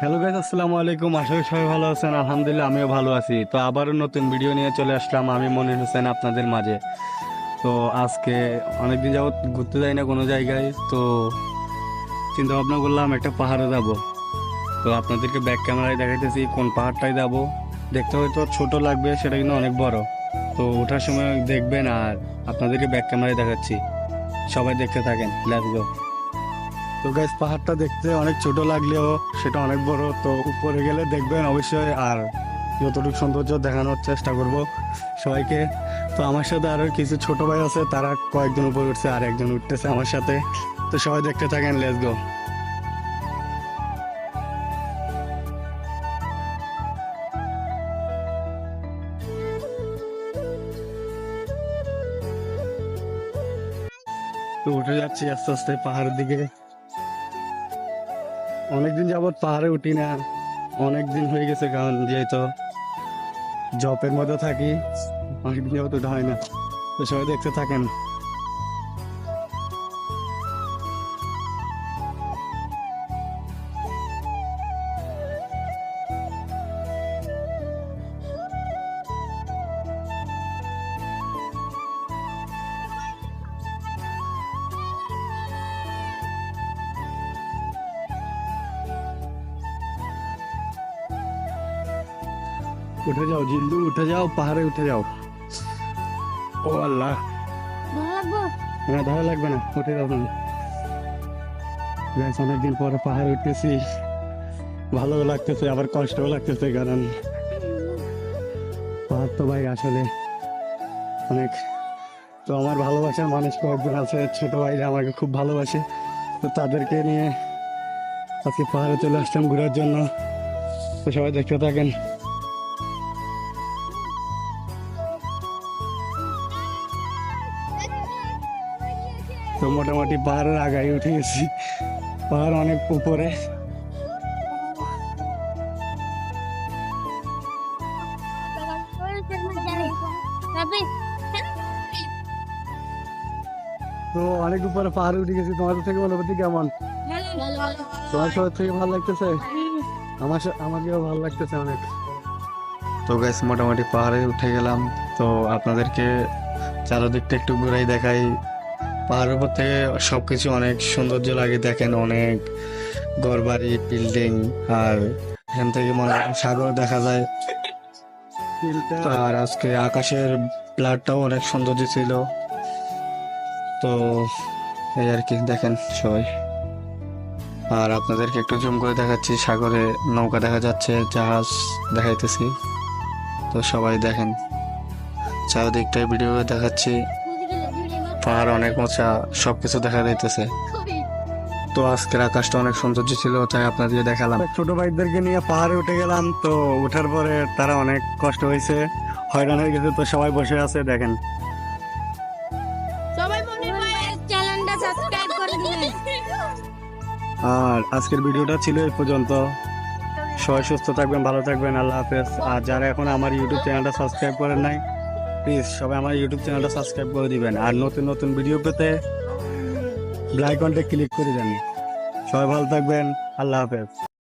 Hello guys আসসালামু আলাইকুম। আশা করি সবাই ভালো আছেন। আলহামদুলিল্লাহ, আমিও ভালো আছি। তো আবারও নতুন ভিডিও নিয়ে চলে আসলাম আমি মনির হোসেন আপনাদের মাঝে। তো আজকে অনেকদিন যাবত ঘুরতে যাই না কোনো জায়গায়। তো চিন্তা ভাবনা করলাম একটা পাহাড়ে যাব। তো আপনাদেরকে ব্যাক ক্যামেরায় দেখাইতেছি কোন পাহাড়টায় যাব। দেখতে হয়তো ছোট লাগবে, সেটা কিন্তু অনেক বড়। তো ওঠার সময় দেখবেন আর আপনাদেরকে ব্যাক ক্যামেরায় দেখাচ্ছি। সবাই দেখতে থাকেন। লেটস গো তো গাইস পাহাড়টা দেখতে অনেক ছোট লাগলেও সেটা অনেক বড়। তো উপরে গেলে দেখবেন অবশ্যই আর যতটুকু সৌন্দর্য দেখানোর চেষ্টা করব সবাইকে। তো আমার সাথে আরও কিছু ছোট ভাই আছে, তারা কয়েকজন উপরে উঠছে আর একজন উঠতেছে আমার সাথে। তো সবাই দেখতে থাকেন লেস গো উঠে যাচ্ছি আস্তে আস্তে পাহাড়ের দিকে। অনেকদিন যাবৎ পাহাড়ে উঠি না। অনেকদিন হয়ে গেছে কারণ যেহেতু জপের মধ্যে থাকি, অনেকদিন যাবৎ উঠা হয় না। তো সবাই দেখতে থাকেন। উঠে যাও জিল্লু উঠে যাও পাহাড়ে উঠে যাও ও আল্লাহ না ধরা লাগবে না উঠে যাও Guys, অনেকদিন পরে পাহাড়ে উঠতেছি ভালো লাগতেছে আবার কষ্টও লাগতেছে কারণ পাহাড় তো ভাই আসলে অনেক তো আমার ভালোবাসার মানুষ কয়েকজন আছে ছোট ভাইরা আমাকে খুব ভালোবাসে তো তাদেরকে নিয়ে আজকে পাহাড়ে চলে আসলাম ঘোরার জন্য তো সবাই দেখতে থাকেন তো মোটামুটি পাহাড়ের আগায় উঠে গেছি পাহাড় অনেক উপরে। তো অনেক উপরে পাহাড়ে উঠে গেছি। তোমাদের থেকে অনুভূতি কেমন? তোমার সবার থেকে ভালো লাগতেছে? আমার আমাকেও ভালো লাগতেছে অনেক। তো গাইস মোটামুটি পাহাড়ে উঠে গেলাম। তো আপনাদেরকে চারদিকটা একটু ঘুরাই দেখাই। পাহাড়ের উপর থেকে সবকিছু অনেক সৌন্দর্য লাগে, দেখেন অনেক ঘরবাড়ি বিল্ডিং আর এখান থেকে মনে হয় সাগর দেখা যায়। আর আজকে আকাশের ব্লাডটাও অনেক সৌন্দর্য ছিল। তো এই আর কি, দেখেন সবাই। আর আপনাদেরকে একটু জুম করে দেখাচ্ছি, সাগরে নৌকা দেখা যাচ্ছে, জাহাজ দেখাইতেছি। তো সবাই দেখেন চারিদিকটাই ভিডিও দেখাচ্ছি। পাহাড় অনেক উঁচা সবকিছু দেখা যাইতেছে। তো আজকের আকাশটা অনেক সৌন্দর্য ছিল তাই আপনাদের দেখালাম। ছোট ভাইদেরকে নিয়ে পাহাড়ে উঠে গেলাম তো ওঠার পরে তারা অনেক কষ্ট হয়েছে হয়রান হয়ে গেছে তো সবাই বসে আছে দেখেন। সবাই চ্যানেলটা সাবস্ক্রাইব করে দিবেন। আর আজকের ভিডিওটা ছিল এই পর্যন্ত। সবাই সুস্থ থাকবেন ভালো থাকবেন আল্লাহ হাফেজ। আর যারা এখন আমার ইউটিউব চ্যানেলটা সাবস্ক্রাইব করেন নাই প্লিজ সবাই আমার ইউটিউব চ্যানেলটা সাবস্ক্রাইব করে দিবেন। আর নতুন নতুন ভিডিও পেতে ব্লাইকনটা ক্লিক করে দেন সবাই ভালো থাকবেন। আল্লাহ হাফেজ।